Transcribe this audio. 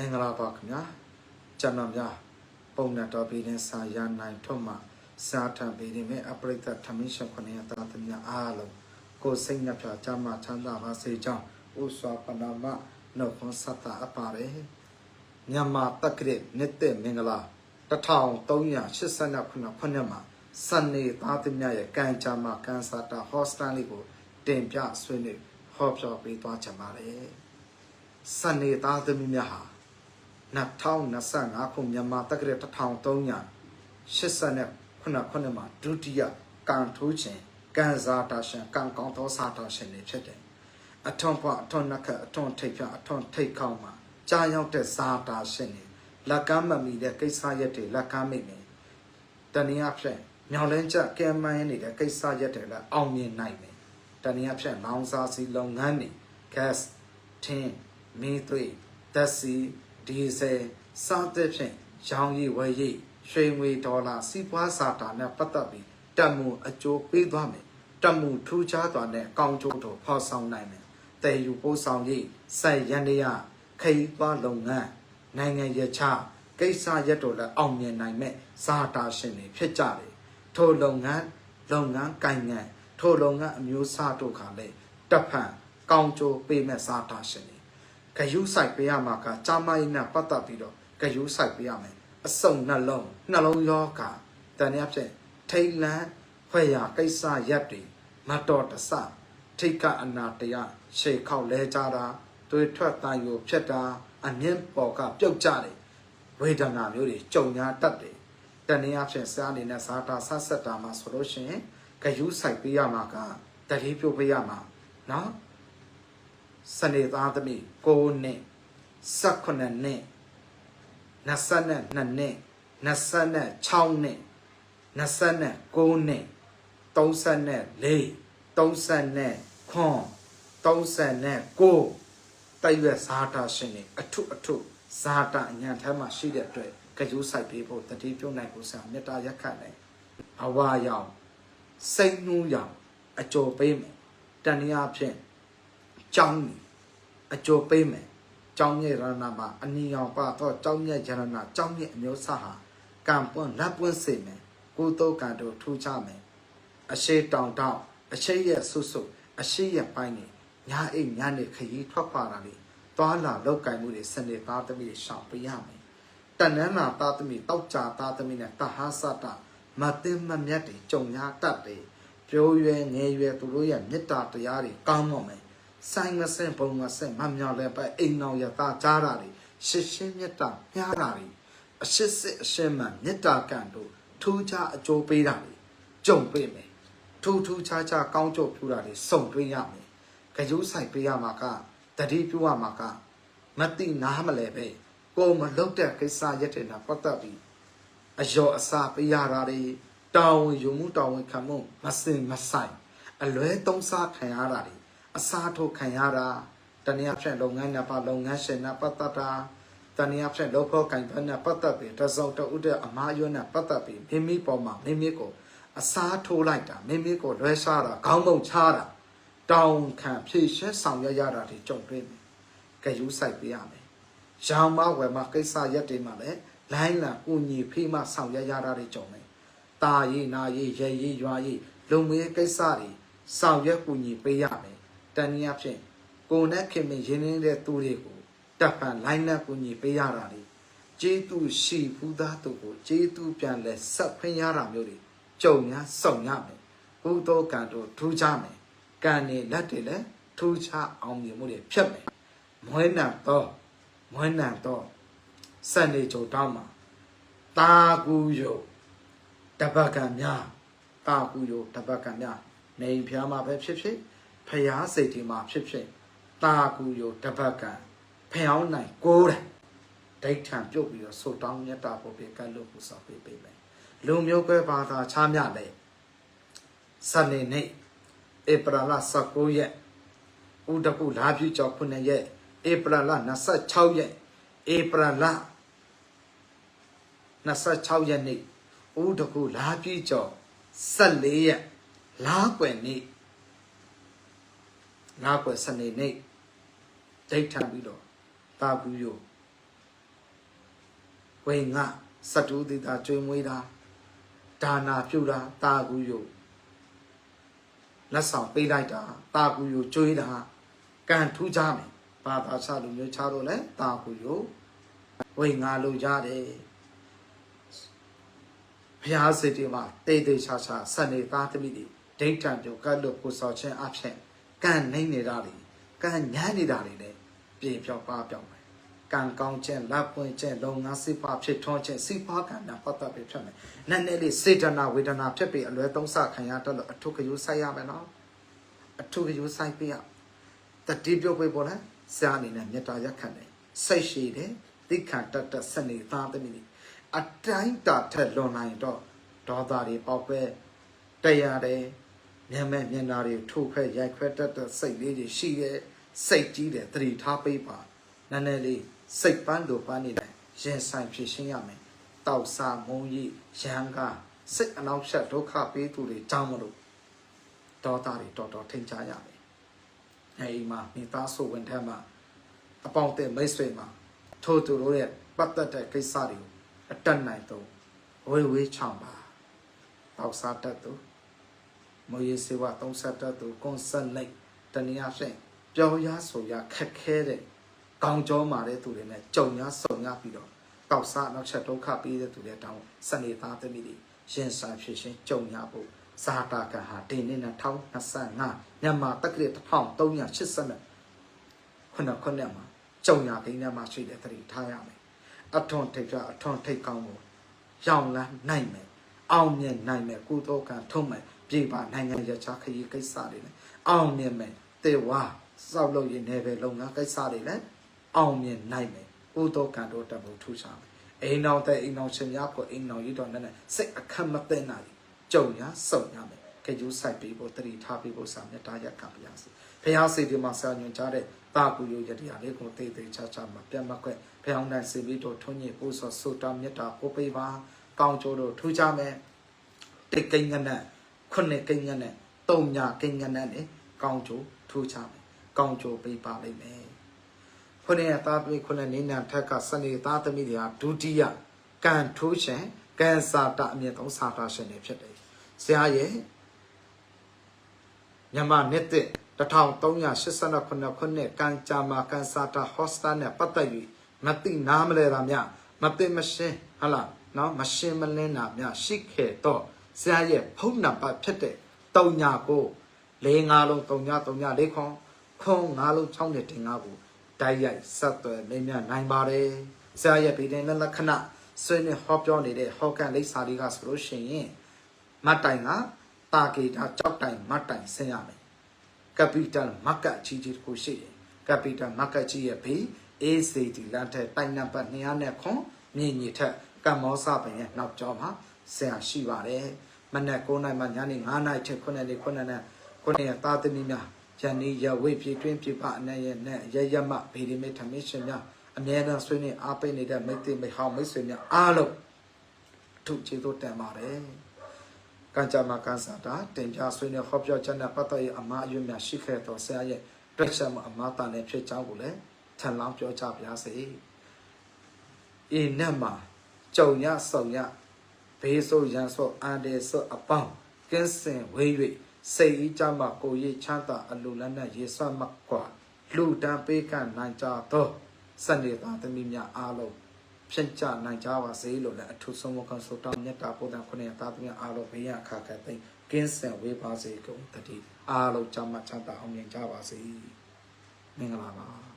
မင်္ဂလာပါခင်ဗျာကျွန်တော်များပုံနဲ့တော်ပြီးတဲ့စာရနိုင်ထွတ်မှစာထံပြီးနေမဲ့အပရိသတ်ထမင်းရှင်ခွန်ရတာသမ ्या အားလုံးကိုယ်စိတ်နှပြကြမှာချမ်းသာပါစေကြောင်းဥစွာပနာမနှုတ်ခွန်းဆက်တာအပ်ပါတယ်မြန်မာတက္ကရာနှစ်သက်မင်္ဂလာ1389ခုနှစ်မှာစနေသားသမ ्या ရဲ့ကံကြမ္မာကန်စာတာဟော့စတန်လေးကိုတင်ပြဆွေးနွေးဟောပြောပေးသွားချင်ပါတယ်စနေသားသမီးများဟာ 2025ခုမြန်မာတက္ကရာ1389ခုနှစ်မှာဒုတိယကန်ထိုးခြင်းကန်ဇာတာရှင်ကန်ကောင်းသောစာတာရှင်တွေဖြစ်တယ်အထွန်ဖွအထွန်နက်ခတ်အထွန်ထိပ်ဖြအထွန်ထိပ်ခေါင်းမှာကြာရောက်တဲ့ဇာတာရှင်တွေလက်ကမ်းမမီတဲ့ကိစ္စရက်တွေလက်ကမ်းမိမယ်တနည်းအားဖြင့်မြောင်လင်းချကဲမိုင်းနေတဲ့ကိစ္စရက်တွေလည်းအောင်မြင်နိုင်မယ်တနည်းအားဖြင့်လောင်စာစီလုပ်ငန်းတွေ gas ထင်းမီးသွေးသက်စီ ဒီဇယ်စသဖြင့်ရောင်းရည်ဝယ်ရည်ရွှေငွေဒေါ်လာစီးပွားစာတာနဲ့ပတ်သက်ပြီးတတ်မှုအကျိုးပေးသွားမယ်တတ်မှုထူးခြားသွားတဲ့အကောင်းကျိုးတို့ဖော်ဆောင်နိုင်မယ်တည်ယူပို့ဆောင်ရေးစိုက်ရန်တရားခရီးသွားလုပ်ငန်းနိုင်ငံရခြားကိစ္စရက်တို့လည်းအောင်မြင်နိုင်မဲ့ဇာတာရှင်တွေဖြစ်ကြတယ်ထိုလုပ်ငန်းလုပ်ငန်းကိုင်ငန်းထိုလုပ်ငန်းအမျိုးအစားတို့ခါလေတပ်ဖန်ကောင်းကျိုးပေးမဲ့ဇာတာရှင်တွေ ဂယုစိုက်ပေးရမှာကကြာမရင်နဲ့ပတ်သက်ပြီးတော့ဂယုစိုက်ပေးရမယ်အစုံနှလုံးနှလုံးယောဂတန်ရဖြင့်ထိတ်လန့်ဖွဲ့ရကိစ္စရက်တွေမတော်တဆထိတ်ကအနာတရားရှေခောက်လဲကြတာတွေထွက်တန်ယူဖြစ်တာအမြင့်ပေါ်ကပြုတ်ကြတယ်ဝေဒနာမျိုးတွေကြုံညာတတ်တယ်တနည်းအားဖြင့်စားအနေနဲ့ဇာတာဆတ်ဆက်တာမှာဆိုလို့ရှိရင်ဂယုစိုက်ပေးရမှာကတတိပြုတ်ပေးရမှာနော် စနေသားသမီး9နှစ်18နှစ်22နှစ်26နှစ်29နှစ်34 34 39တိုက်ရွက်ဇာတာရှင်တွေအထုအထုဇာတာအညာထဲမှာရှိတဲ့အတွက်ကြိုးဆိုင်ပေးဖို့တတိပြုတ်နိုင်ဖို့ဆရာမေတ္တာရက်ခတ်တယ်အဝါရောင်စိတ်နှူးရောင်အကျော်ပေးမယ်တဏှာဖြင့် ကြောင်းအကျော်ပေးမယ်ကြောင်းမြဲရဏမှာအနီရောင်ပါတော့ကြောင်းမြဲရဏကြောင်းမြဲအမျိုးစားဟာကံပွန်းလက်ပွန်းစေမယ်ကိုတော့ကံတို့ထူးခြားမယ်အရှိတောင်တောင်အရှိရဲ့ဆုဆုအရှိရဲ့ပိုင်းနေညာအိတ်ညာနေခရီးထွက်ပါတာလေသွားလာလောက်ကင်မှုတွေစနေသားသမီးတွေရှောင်ပေးရမယ်တဏ္ဍနာသားသမီးတောက်ကြသားသမီးနဲ့တဟသတမသိမမြတ်တွေကြုံညာတတ်တယ်ပြိုးရွယ်ငယ်ရွယ်သူတို့ရဲ့မေတ္တာတရားတွေကောင်းတော့မယ် ဆိုင်မစင်ပုံမစင်မမြောင်လည်းပဲအိမ်အောင်ရတာကြားတာတွေရှစ်ရှင်းမေတ္တာမြားတာတွေအရှစ်စစ်အရှင်းမှမေတ္တာကံတို့ထူးခြားအကျိုးပေးတာတွေကြုံပေးမယ်ထူးထူးခြားခြားကောင်းကျိုးပြုတာတွေစုံပေးရမယ်ကြိုးဆိုင်ပေးရမှာကတတိပြုရမှာကမတိနားမလဲပဲကိုမလုတ်တဲ့ကိစ္စရက်တဲ့နာပတ်သက်ပြီးအယောအစာပေးရတာတွေတာဝန်ယူမှုတာဝန်ခံမှုမစင်မဆိုင်အလွဲသုံးစားခံရတာတွေ အစားထိုးခံရတာတနည်းအားဖြင့်လုပ်ငန်းနဲ့ပါလုပ်ငန်းရှင်နဲ့ပတ်သက်တာတနည်းအားဖြင့်လုပ်ဖို့ကံပန်းနဲ့ပတ်သက်ပြီးတစောက်တဦးတဲ့အမားရွနဲ့ပတ်သက်ပြီးမိမိပေါ်မှာမိမိကိုအစားထိုးလိုက်တာမိမိကိုလွဲရှားတာခေါင်းပုံချတာတောင်းခံဖြည့်ရှင်းဆောင်ရွက်ရတာတွေကြုံတွေ့မယ်။ကြယူဆိုင်ပေးရမယ်။ရောင်မဝယ်မကိစ္စရက်တွေမှာလည်းလိုင်းလာကုညီဖိမဆောင်ရွက်ရတာတွေကြုံမယ်။ตาရေးနာရေးရဲရေးရွာရေးလုံမွေးကိစ္စတွေဆောင်ရွက်ကုညီပေးရမယ်။ တနည်းအားဖြင့်ကိုနဲ့ခင်မင်းရင်းနှင်းတဲ့သူတွေကိုတပ်ဖန်လိုင်းနဲ့ကုညီပေးရတာတွေကျေးသူရှိဘူးသားတို့ကိုကျေးသူပြန်လဲဆက်ဖင်းရတာမျိုးတွေကြုံများစုံရမယ်။ဘုဒ္ဓကံတို့ထူးကြမယ်။ကံနေလက်တွေလည်းထူးခြားအောင်မြင်မှုတွေဖြစ်မယ်။မွဲနံတော့မွဲနံတော့စံနေကြတောင်းမှာတာကူယုတပတ်ကံများတာကူယုတပတ်ကံများနေဖျားမှာပဲဖြစ်ဖြစ် ဖျားစိတ်ဒီမှာဖြစ်ဖြစ်တာကူယုတပတ်ကံဖျောင်းနိုင်ကိုးတယ်ဒိဋ္ဌံပြုတ်ပြီးတော့ဆုတောင်းမြတ်တာဖို့ပဲကတ်လို့ပူဆောင်ပေးပေးမယ်လူမျိုးကွဲဘာသာချားမြလဲစနေနေ့ဧပြီလ19ရက်ဥဒကုလာပြည့်ကျော်ခုနှစ်ရက်ဧပြီလ26ရက်ဧပြီလ26ရက်နေ့ဥဒကုလာပြည့်ကျော်14ရက်လားကွယ်နေ့ လားကွယ်စနေနေ့ဒိဋ္ဌံပြီးတော့တာဘူးယဝိငါစတုတိတာကျွေးမွေးတာဒါနာပြုတာတာကူယုလက်ဆောင်ပေးလိုက်တာတာကူယုကျွေးတာကံထူးကြမယ်ဘာသာချလူမျိုးချတော့လဲတာကူယုဝိငါလိုရတယ်ဘုရားစိတ်တွေမှာတိတ်တိတ်ချာချာစနေသားသမီးတွေဒိဋ္ဌံပြုတ်ကတ်လို့ကိုစော်ခြင်းအဖြစ် ကံနှိမ့်နေတာလေကံညမ်းနေတာလေလေပြေပြောက်ပါပြောက်မယ်ကံကောင်းခြင်းလက်ပွင့်ခြင်းလုပ်ငန်းစိပါဖြစ်ထွန်းခြင်းစိပါကံနာပတ်သက်ပြီးဖြစ်မယ်နည်းနည်းလေးစေတနာဝေဒနာဖြစ်ပြီးအလွဲသုံးဆခံရတော့လို့အထုကယူဆိုင်ရမယ်နော်အထုကယူဆိုင်ပြရတတိပြုတ်ပေးပေါ်လားဆရာအနေနဲ့မေတ္တာရက်ခံတယ်စိတ်ရှိတယ်သိခံတတ်တတ်စနေသားသမီးတွေအတိုင်းတာထက်လွန်နိုင်တော့ဒေါသတွေပေါက်ပဲတရားတယ် မျက်မဲ့မျက်နာတွေထိုးခွဲရိုက်ခွဲတတ်တဲ့စိတ်လေးတွေရှိရဲ့စိတ်ကြီးတယ်သတိထားပေးပါနည်းနည်းလေးစိတ်ပန်းလိုပန်းနေတယ်ရင်ဆိုင်ဖြစ်ရှင်းရမယ်တောက်စားမုံကြီးရန်ကစိတ်အနောက်ရှက်ဒုက္ခပေးသူတွေကြောင်းမလို့ဒေါသတွေတော်တော်ထိန်ချရမယ်အဲဒီမှာမိသားစုဝင်ထက်မှာအပေါင်းတဲ့မိတ်ဆွေမှာထို့သူတို့ရဲ့ပတ်သက်တဲ့ကိစ္စတွေကိုအတက်နိုင်တော့ဝေးဝေးချောင်းပါတောက်စားတတ်သူ မွေးစေဝသုံးဆက်တတ်သူကွန်ဆတ်လိုက်တနည်းအားဖြင့်ပြောရဆိုရခက်ခဲတဲ့ကောင်းကြောမာတဲ့သူတွေနဲ့ကြုံရဆုံရပြီးတော့တောက်စားနောက်ချက်ဒုက္ခပေးတဲ့သူတွေတောင်းစနေသားသမီးတွေရင်ဆိုင်ဖြစ်ရှင်ကြုံရဖို့ဇာတာကဟာဒီနေ့2025မြန်မာတက္ကရာ1380ခုနှစ်ခုနှစ်မှာကြုံရကိန်းထဲမှာရှိတဲ့သတိထားရမယ်အထွန်ထိပ်ကအထွန်ထိပ်ကောင်းကိုရောင်လန်းနိုင်မယ်အောင်မြင်နိုင်မယ်ကုသိုလ်ကံထုံးမယ် ပြေပါနိုင်ငံရချခရီးကိစ္စတွေနဲ့အောင်မြင်မယ်တေဝါစောက်လို့ရင်လည်းပဲလုပ်ငန်းကိစ္စတွေလည်းအောင်မြင်နိုင်မယ်ကုသိုလ်ကံတို့တမှုထူးခြားမယ်အိမ်တော်တဲ့အိမ်တော်ရှင်များကိုအိမ်တော်ကြီးတော်နဲ့စိတ်အခက်မသိနိုင်ကြုံရစုံရမယ်ကြိုးဆိုင်ပြီးဖို့တတိထားပြီးဖို့စာမြတ်တာရက်ခံပါရစေဘုရားစေတီမှာဆရာညွှန်ကြားတဲ့တာကူယုယတရားလေးကိုတိတ်တိတ်ချာချာမှာပြတ်မကွက်ဘုရားနိုင်စေပြီးတော့ထွန်းညင်ပို့ဆောဆိုတာမြတ်တာပို့ပေးပါကောင်းကျိုးတို့ထူးခြားမယ်တိတ်ကိန်းကနဲ့ ခုနှစ်ကိန်းကနဲ့တုံညာကိန်းကနဲ့လေကောင်းကျိုးထူးခြားမယ်ကောင်းကျိုးပေးပါလိမ့်မယ်ခုနှစ်ရဲ့သားသမီးခုနှစ်နေနံထက်ကစနေသားသမီးတွေဟာဒုတိယကံထိုးရှင်ကံစာတအမြင့်ဆုံးစာတာရှင်တွေဖြစ်တယ်ဆရာရဲ့မြန်မာနှစ်သက်1389ခုနှစ်ကံကြမ္မာကန်စာတာဟော့စတာနဲ့ပတ်သက်၍မသိနားမလဲတာများမသိမရှင်းဟလာနော်မရှင်းမလင်းတာများရှိခဲ့တော့ ဆရာရဲ့ဖုန်းနံပါတ်ဖြစ်တဲ့3ညာကို၄၅လုံး3ညာ3ညာ၄ခွန်ခွန်၅လုံး6နဲ့တင်၅ကိုတိုက်ရိုက်ဆက်သွယ်မင်းများနိုင်ပါတယ်ဆရာရဲ့ဗီဒီယိုလက္ခဏာဆွေးနွေးဟောပြောနေတဲ့ဟောကန်လိပ်စာလေးကဆိုလို့ရှိရင်မတ်တိုင်ကတာဂေတာကြောက်တိုင်မတ်တိုင်ဆင်းရမယ် capital market ကြီးကြီးတစ်ခုရှိတယ် capital market ကြီးရဲ့ဘေး ACD လမ်းထက်တိုင်နံပါတ်200နဲ့ခွန်မြင့်ကြီးထက်ကမ္မောစပင်ရဲ့နောက်ကျောမှာဆရာရှိပါတယ် မနက်9:00နာရီမှညနေ9:00နာရီထက်9:00နာရီ9:00နဲ့9:00ရက်သားသမီးများယနေ့ရဝိပြေတွင်းပြပအနေရဲ့နဲ့ရရမဗေဒီမေထမင်းရှင်များအမြဲတမ်းဆွေးနွေးအားပေးနေတဲ့မိတ်တိမိဟောင်းမိတ်ဆွေများအားလုံးထုကျေးဇူးတင်ပါတယ်ကံကြမ္မာကံစာတာတင်ပြဆွေးနွေးဟောပြောချက်နဲ့ပတ်သက်ရအမှားအယွင်းများရှိခဲ့တော်ဆရာရဲ့တွက်ချက်မှုအမှားတန်တဲ့ဖြစ်ကြောင်းကိုလည်းထန်လောင်းပြောကြပါရစေ။ဤနဲ့မှာကြုံရဆုံရ ဘေးဆိုးရန်ဆိုးအန်ဒေဆိုးအပေါင်းကင်းစင်ဝေး၍စိတ်ဤကြမှာကိုရိချမ်းသာအလိုလန်းနဲ့ရေဆွတ်မကွာလူတန်းပေးကနိုင်ကြသောစနေသားသမီးများအားလုံးဖြစ်ကြနိုင်ကြပါစေလို့လည်းအထူးဆုံးမကန်ဆိုတောင်းမြတ်တာပို့တဲ့ခုနှစ်သားသမီးအားလုံးဘေးရအခါခက်သိကင်းစင်ဝေးပါစေကုန်တည်းအားလုံးကြမ်းမှချမ်းသာအောင်မြင်ကြပါစေမင်္ဂလာပါ